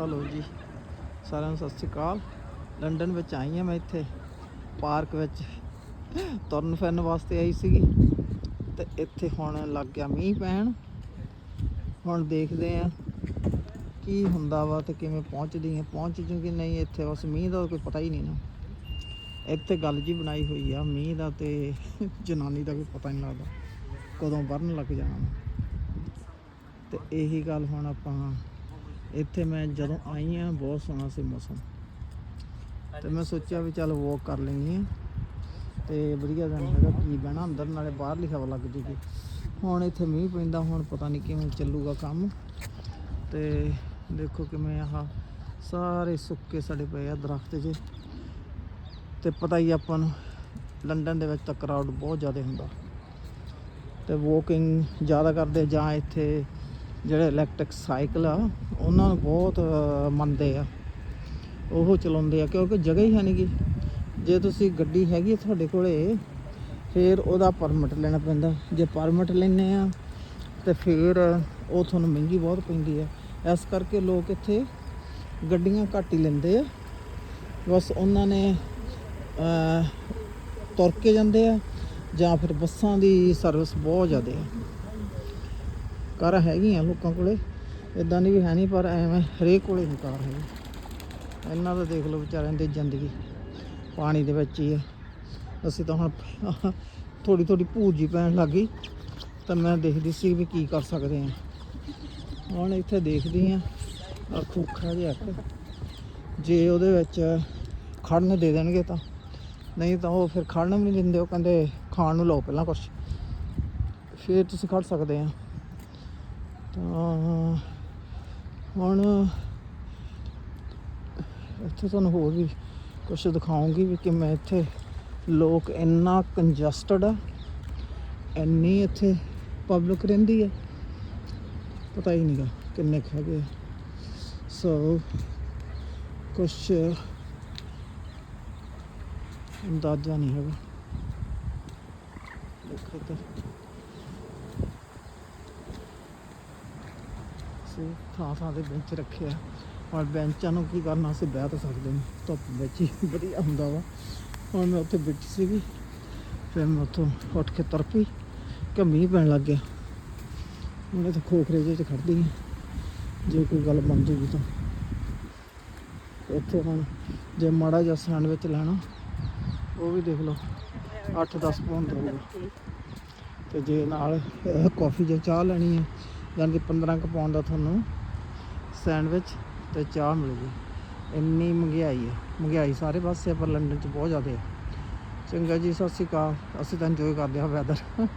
Hello ਜੀ, ਸਾਰਿਆਂ ਨੂੰ ਸਤਿ ਸ਼੍ਰੀ ਅਕਾਲ। ਲੰਡਨ ਵਿੱਚ ਆਈ ਹਾਂ ਮੈਂ ਇੱਥੇ, ਪਾਰਕ ਵਿੱਚ। ਤੁਰਨ ਫਿਰਨ ਵਾਸਤੇ ਆਈ ਸੀਗੀ। ਤੇ ਇੱਥੇ ਹੁਣ ਲੱਗ ਗਿਆ ਮੀਂਹ ਪੈਣ। ਹੁਣ ਦੇਖਦੇ ਆ ਕੀ ਹੁੰਦਾ ਵਾ ਤੇ ਕਿਵੇਂ ਪਹੁੰਚਦੀ ਹੈ। ਪਹੁੰਚ ਜੂ ਕਿ ਨਹੀਂ, ਇੱਥੇ ਬਸ ਮੀਂਹ ਦਾ ਕੋਈ ਪਤਾ ਹੀ ਨਹੀਂ ਨਾ। ਇੱਥੇ ਗੱਲ ਜੀ ਬਣਾਈ ਹੋਈ ਆ, ਮੀਂਹ ਦਾ ਤੇ ਜਨਾਨੀ ਦਾ ਕੋਈ ਪਤਾ ਨਹੀਂ ਲੱਗਦਾ। ਕਦੋਂ ਵਰਨ ਲੱਗ ਜਾਣਾ। ਤੇ ਇਹੀ ਗੱਲ ਹੁਣ ਆਪਾਂ ਇੱਥੇ ਮੈਂ ਜਦੋਂ ਆਈ ਆ, ਬਹੁਤ ਸੋਹਣਾ ਸੀ ਮੌਸਮ। ਤੇ ਮੈਂ ਸੋਚਿਆ ਵੀ ਚੱਲ ਵਾਕ ਕਰ ਲੈਂਦੇ ਆ। ਤੇ ਵਧੀਆ ਦਿਨ ਹੈਗਾ, ਕੀ ਬਹਿਣਾ ਅੰਦਰ, ਨਾਲੇ ਬਾਹਰਲੀ ਹਵਾ ਲੱਗ ਜੂਗੀ। ਹੁਣ ਇੱਥੇ ਮੀਂਹ ਪੈਂਦਾ, ਹੁਣ ਪਤਾ ਨਹੀਂ ਕਿਵੇਂ ਚੱਲੂਗਾ ਕੰਮ। ਤੇ ਦੇਖੋ ਕਿਵੇਂ ਆਹ ਸਾਰੇ ਸੁੱਕੇ ਸੜੇ ਪਏ ਆ ਦਰਖਤ ਜੇ। ਤੇ ਪਤਾ ਹੀ ਆਪਾਂ ਨੂੰ, ਲੰਡਨ ਦੇ ਵਿੱਚ ਤਾਂ ਕਰਾਊਡ ਬਹੁਤ ਜ਼ਿਆਦਾ ਹੁੰਦਾ। ਤੇ ਵਾਕਿੰਗ ਜ਼ਿਆਦਾ ਕਰਦੇ ਜਾਂ ਇੱਥੇ ਜਿਹੜੇ ਇਲੈਕਟ੍ਰਿਕ ਸਾਈਕਲ ਆ, ਉਹਨਾਂ ਨੂੰ ਬਹੁਤ ਮੰਨਦੇ ਆ। ਉਹ ਚਲਾਉਂਦੇ ਆ, ਕਿਉਂਕਿ ਜਗ੍ਹਾ ਹੀ ਹੈ ਨਹੀਂਗੀ ਜੇ ਤੁਸੀਂ ਗੱਡੀ ਹੈਗੀ ਆ ਤੁਹਾਡੇ ਕੋਲੇ, ਫਿਰ ਉਹਦਾ ਪਰਮਿਟ ਲੈਣਾ ਪੈਂਦਾ। ਜੇ ਪਰਮਿਟ ਲੈਣੇ ਆ, ਤੇ ਫਿਰ ਉਹ ਤੁਹਾਨੂੰ ਮਹਿੰਗੀ ਬਹੁਤ ਪੈਂਦੀ ਆ। ਇਸ ਕਰਕੇ ਲੋਕ ਇੱਥੇ ਗੱਡੀਆਂ ਘੱਟ ਹੀ ਲੈਂਦੇ ਆ। ਬਸ ਉਹਨਾਂ ਨੇ ਤੁਰ ਕੇ ਜਾਂਦੇ ਆ, ਜਾਂ ਫਿਰ ਬੱਸਾਂ ਦੀ ਸਰਵਿਸ ਬਹੁਤ ਜ਼ਿਆਦਾ ਆ। ਕਾਰ ਹੈਗੀਆਂ ਲੋਕਾਂ ਕੋਲੇ। ਇਦਾਂ ਦੀ ਵੀ ਹੈ ਨਹੀਂ, ਪਰ ਐਵੇਂ ਹਰੇਕ ਕੋਲੇ ਨਹੀਂ ਕਾਰ ਹੈਗੀ। ਇਹਨਾਂ ਦਾ ਦੇਖ ਲਓ ਵਿਚਾਰਿਆਂ ਦੀ ਜ਼ਿੰਦਗੀ। ਪਾਣੀ ਦੇ ਵਿੱਚ ਹੀ ਹੈ ਅਸੀਂ ਤਾਂ ਹੁਣ ਥੋੜੀ ਥੋੜੀ ਭੂਜੀ ਪੈਣ ਲੱਗੀ ਤਾਂ ਮੈਂ ਦੇਖਦੀ ਸੀ ਵੀ ਕੀ ਕਰ ਸਕਦੇ ਆ। ਹੁਣ ਇੱਥੇ ਦੇਖਦੀ ਆ ਆ ਖੋਖਾ ਜਿਹਾ ਜੇ ਉਹਦੇ ਵਿੱਚ ਖੜਨ ਦੇ ਦੇਣਗੇ ਤਾਂ। ਨਹੀਂ ਤਾਂ ਉਹ ਫਿਰ ਖੜਨ ਵੀ ਨਹੀਂ ਦਿੰਦੇ, ਉਹ ਕਹਿੰਦੇ ਖਾਣ ਨੂੰ ਲਓ ਪਹਿਲਾਂ ਕੁਛ। ਫਿਰ ਤੁਸੀਂ ਖੜ ਸਕਦੇ ਆ। ਤਾਂ ਹੁਣ ਇੱਥੇ ਤੁਹਾਨੂੰ ਹੋਰ ਵੀ ਕੁਝ ਦਿਖਾਉਂਗੀ ਵੀ ਕਿ ਮੈਂ ਇੱਥੇ ਲੋਕ ਇੰਨਾ ਕੰਜਸਟਡ ਆ, ਇੰਨੀ ਇੱਥੇ ਪਬਲਿਕ ਰਹਿੰਦੀ ਹੈ ਪਤਾ ਹੀ ਨਹੀਂਗਾ ਕਿੰਨੇ ਕੁ ਹੈਗੇ ਸੋ ਕੁਛ ਅੰਦਾਜ਼ਾ ਨਹੀਂ ਹੈਗਾ। ਦੇਖੋ ਤਾਂ ਅਸੀਂ ਥਾਂ ਥਾਂ ਦੇ ਬੈਂਚ ਰੱਖੇ ਆ ਹੁਣ ਬੈਂਚਾਂ ਨੂੰ ਕੀ ਕਰਨਾ ਅਸੀਂ ਬਹਿ ਤਾਂ ਸਕਦੇ ਨਹੀਂ ਧੁੱਪ ਵਿੱਚ ਹੀ ਵਧੀਆ ਹੁੰਦਾ ਵਾ। ਹੁਣ ਮੈਂ ਉੱਥੇ ਬੈਠੀ ਸੀਗੀ ਫਿਰ ਮੈਂ ਉੱਥੋਂ ਉੱਠ ਕੇ ਤੁਰ ਪਈ ਕਿ ਮੀਂਹ ਪੈਣ ਲੱਗ ਗਿਆ। ਹੁਣ ਇੱਥੇ ਖੋਖਰੇ ਜਿਹੇ 'ਚ ਖੜਦੀ ਹਾਂ ਜੇ ਕੋਈ ਗੱਲ ਬਣ ਜੂਗੀ ਤਾਂ। ਇੱਥੇ ਹੁਣ ਜੇ ਮਾੜਾ ਜਿਹਾ ਸੈਂਡਵਿਚ ਲੈਣਾ ਉਹ ਵੀ ਦੇਖ ਲਓ 8-10 ਪਾਉਂਡ ਦਾ ਹੋਊਗਾ ਤੇ ਜੇ ਨਾਲ ਅਹ, ਕੌਫੀ ਜਾਂ ਚਾਹ ਲੈਣੀ ਹੈ ਯਾਨੀ ਕਿ 15 ਕੁ ਪਾਉਣ ਦਾ ਤੁਹਾਨੂੰ ਸੈਂਡਵਿਚ ਤੇ ਚਾਹ ਮਿਲੂਗੀ ਇੰਨੀ ਮਹਿੰਗਾਈ ਹੈ ਮਹਿੰਗਾਈ ਸਾਰੇ ਪਾਸੇ ਆ, ਪਰ ਲੰਡਨ 'ਚ ਬਹੁਤ ਜ਼ਿਆਦਾ ਹੈ ਚੰਗਾ ਜੀ ਸਤਿ ਸ਼੍ਰੀ ਅਕਾਲ। ਅਸੀਂ ਤਾਂ ਇੰਜੋਏ ਕਰਦੇ ਹਾਂ ਵੈਦਰ